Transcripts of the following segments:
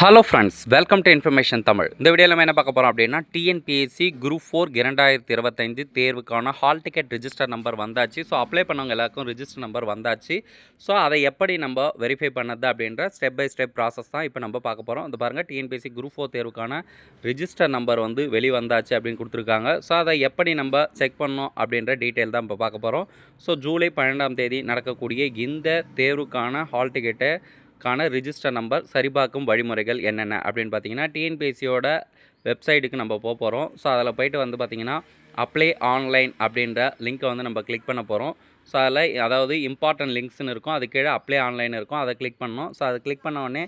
Hello friends welcome to information Tamil இந்த வீடியோவில் நம்ம என்ன பார்க்க போகிறோம் அப்படின்னா டிஎன்பிஎஸ்சி குரூப் ஃபோர் இரண்டாயிரத்தி இருபத்தைந்து தேர்வுக்கான ஹால் டிக்கெட் ரிஜிஸ்டர் நம்பர் வந்தாச்சு. ஸோ அப்ளை பண்ணவங்க எல்லாருக்கும் ரிஜிஸ்டர் நம்பர் வந்தாச்சு. ஸோ அதை எப்படி நம்ம வெரிஃபை பண்ணது அப்படின்ற ஸ்டெப் பை ஸ்டெப் ப்ராசஸ் தான் இப்போ நம்ம பார்க்க போகிறோம் இந்த பாருங்கள் டிஎன்பிஎஸ்சி குரூப் ஃபோர் தேர்வுக்கான ரிஜிஸ்டர் நம்பர் வந்து வெளி வந்தாச்சு அப்படின்னு கொடுத்துருக்காங்க. ஸோ அதை எப்படி நம்ம செக் பண்ணோம் அப்படின்ற டீட்டெயில் தான் இப்போ பார்க்க போகிறோம் ஸோ ஜூலை பன்னெண்டாம் தேதி நடக்கக்கூடிய இந்த தேர்வுக்கான ஹால் டிக்கெட்டை கான ரிஜிஸ்டர் நம்பர் சரிபார்க்கும் வழிமுறைகள் என்னென்ன? அப்படின்னு பார்த்தீங்கன்னா டிஎன்பிஎஸ்சியோட வெப்சைட்டுக்கு நம்ம போக போகிறோம் ஸோ அதில் போயிட்டு வந்து பார்த்திங்கன்னா அப்ளை ஆன்லைன் அப்படின்ற லிங்க்கை வந்து நம்ம கிளிக் பண்ண போகிறோம் ஸோ அதில் அதாவது இம்பார்ட்டன்ட் லிங்க்ஸ்னு இருக்கும். அது கீழே அப்ளை ஆன்லைன் இருக்கும். அதை கிளிக் பண்ணணும். ஸோ அதை கிளிக் பண்ண உடனே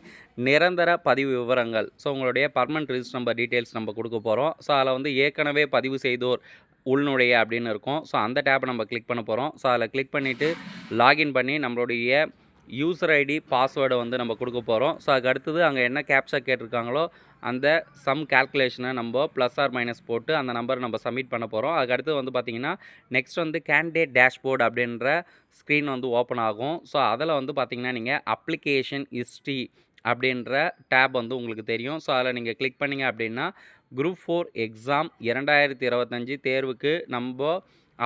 நிரந்தர பதிவு விவரங்கள். ஸோ உங்களுடைய பர்மனெண்ட் ரிஜிஸ்டர் நம்பர் டீட்டெயில்ஸ் நம்ம கொடுக்க போகிறோம் ஸோ அதில் வந்து ஏற்கனவே பதிவு செய்தோர் உள்நுழைய அப்படின்னு இருக்கும். ஸோ அந்த டேப்பை நம்ம கிளிக் பண்ண போகிறோம் ஸோ அதில் கிளிக் பண்ணிவிட்டு லாகின் பண்ணி நம்மளுடைய யூசர் ஐடி பாஸ்வேர்டை வந்து நம்ம கொடுக்க போகிறோம் ஸோ அதுக்கு அடுத்தது அங்கே என்ன கேப்ஷா கேட்டிருக்காங்களோ அந்த சம் கால்குலேஷனை நம்ம ப்ளஸ் ஆர் மைனஸ் போட்டு அந்த நம்பரை நம்ம சப்மிட் பண்ண போகிறோம் அதுக்கு அடுத்து வந்து பார்த்திங்கன்னா நெக்ஸ்ட் வந்து கேண்டிடேட் டேஷ்போர்டு அப்படின்ற ஸ்க்ரீன் வந்து ஓப்பன் ஆகும். ஸோ அதில் வந்து பார்த்திங்கன்னா நீங்கள் அப்ளிகேஷன் ஹிஸ்ட்ரி அப்படின்ற டேப் வந்து உங்களுக்கு தெரியும். ஸோ அதில் நீங்கள் கிளிக் பண்ணிங்க அப்படின்னா குரூப் ஃபோர் எக்ஸாம் இரண்டாயிரத்தி இருபத்தஞ்சி தேர்வுக்கு நம்ம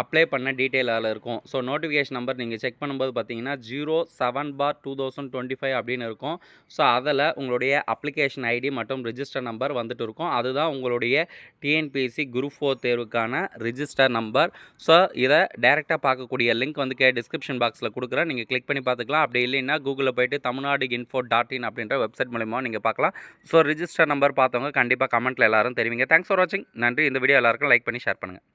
அப்ளை பண்ண டீட்டெயில் அதில் இருக்கும். ஸோ நோட்டிஃபிகேஷன் நம்பர் நீங்கள் செக் பண்ணும்போது பார்த்தீங்கன்னா zero seven four two thousand twenty five அப்படின்னு இருக்கும். ஸோ அதில் உங்களுடைய அப்ளிகேஷன் ஐடி மற்றும் ரிஜிஸ்டர் நம்பர் வந்துட்டு இருக்கும். அதுதான் உங்களுடைய டிஎன்பிஎஸ்சி குரூப் ஃபோர் தேர்வுக்கான ரிஜிஸ்டர் நம்பர் ஸோ இதை டேரெக்டாக பார்க்கக்கூடிய லிங்க் வந்து கே டிஸ்கிரிப்ஷன் பாக்ஸில் கொடுக்குறேன். நீங்கள் கிளிக் பண்ணி பார்த்துக்கலாம். அப்படி இல்லைன்னா கூகுளில் போயிட்டு தமிழ்நாடு இன்ஃபோ டாட் இன் அப்படின்ற வெப்சைட் மூலிமா நீங்கள் பார்க்கலாம். ஸோ ரிஜிஸ்டர் நம்பர் பார்த்தவங்க கண்டிப்பாக கமெண்ட்டில் எல்லாரும் தெரிவிங்க. தேங்க்ஸ் ஃபார் வாட்சிங் நன்றி. இந்த வீடியோ எல்லாருக்கும் லைக் பண்ணி ஷேர் பண்ணுங்கள்